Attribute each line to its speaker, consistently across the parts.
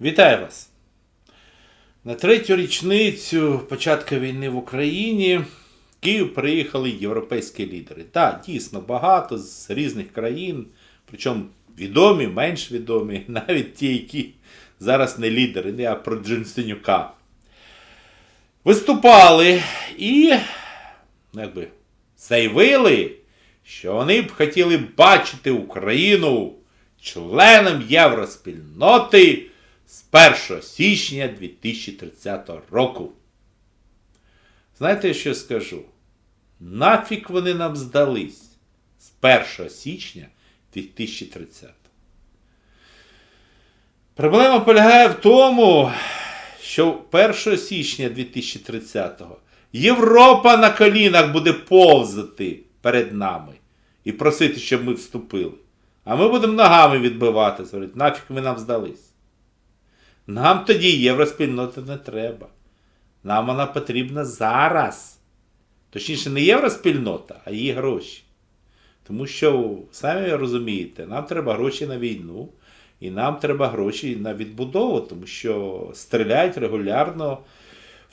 Speaker 1: Вітаю вас! На третю річницю початку війни в Україні в Київ приїхали європейські лідери. Так, дійсно багато з різних країн, причому відомі, менш відомі, навіть ті, які зараз не лідери, не а про Джинстенюка. Виступали і ну, якби, заявили, що вони б хотіли бачити Україну членом Євроспільноти з 1 січня 2030 року. Знаєте, що скажу? Нафіг вони нам здались з 1 січня 2030. Проблема полягає в тому, що 1 січня 2030-го Європа на колінах буде повзати перед нами і просити, щоб ми вступили. А ми будемо ногами відбивати, говорити, нафіг ви нам здались. Нам тоді євроспільноти не треба. Нам вона потрібна зараз. Точніше, не євроспільнота, а її гроші. Тому що, самі розумієте, нам треба гроші на війну, і нам треба гроші на відбудову, тому що стріляють регулярно,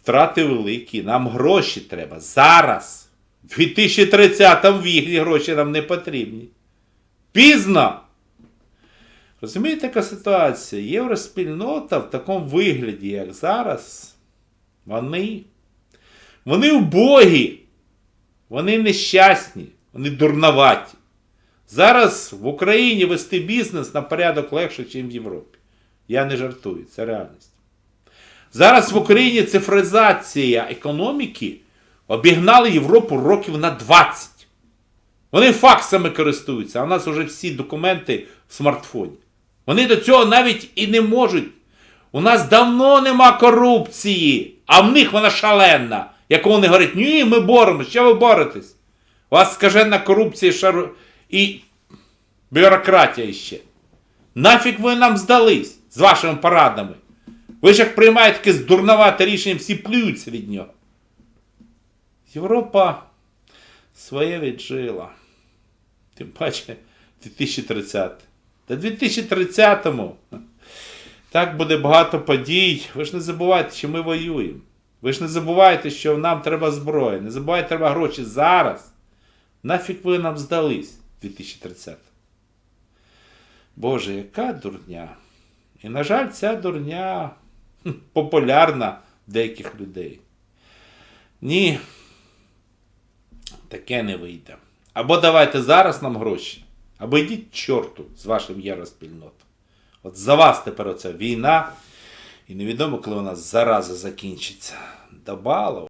Speaker 1: втрати великі. Нам гроші треба зараз. В 2030 віку гроші нам не потрібні. Пізно! Розумієте, яка ситуація? Євроспільнота в такому вигляді, як зараз, вони, вони убогі, вони нещасні, вони дурноваті. Зараз в Україні вести бізнес на порядок легше, ніж в Європі. Я не жартую, це реальність. Зараз в Україні цифризація економіки обігнала Європу років на 20. Вони факсами користуються, а у нас вже всі документи в смартфоні. Вони до цього навіть і не можуть. У нас давно нема корупції, а в них вона шаленна. Яку вони говорять, ні, ми боремося, що ви боретесь? У вас скажена корупція шару... і бюрократія ще. Нафіг ви нам здались з вашими порадами? Ви ж як приймаєте таке здурновате рішення, всі плюються від нього. Європа своє віджила. Тим паче 2030. Та 2030-му так буде багато подій. Ви ж не забувайте, що ми воюємо. Ви ж не забувайте, що нам треба зброя. Не забувайте, треба гроші зараз. Нафіг ви нам здались 2030. Боже, яка дурня. І, на жаль, ця дурня популярна деяких людей. Ні, таке не вийде. Або давайте зараз нам гроші, або йдіть чорту з вашим євроспільнотом. От за вас тепер оця війна, і невідомо, коли вона зараза закінчиться. До балу.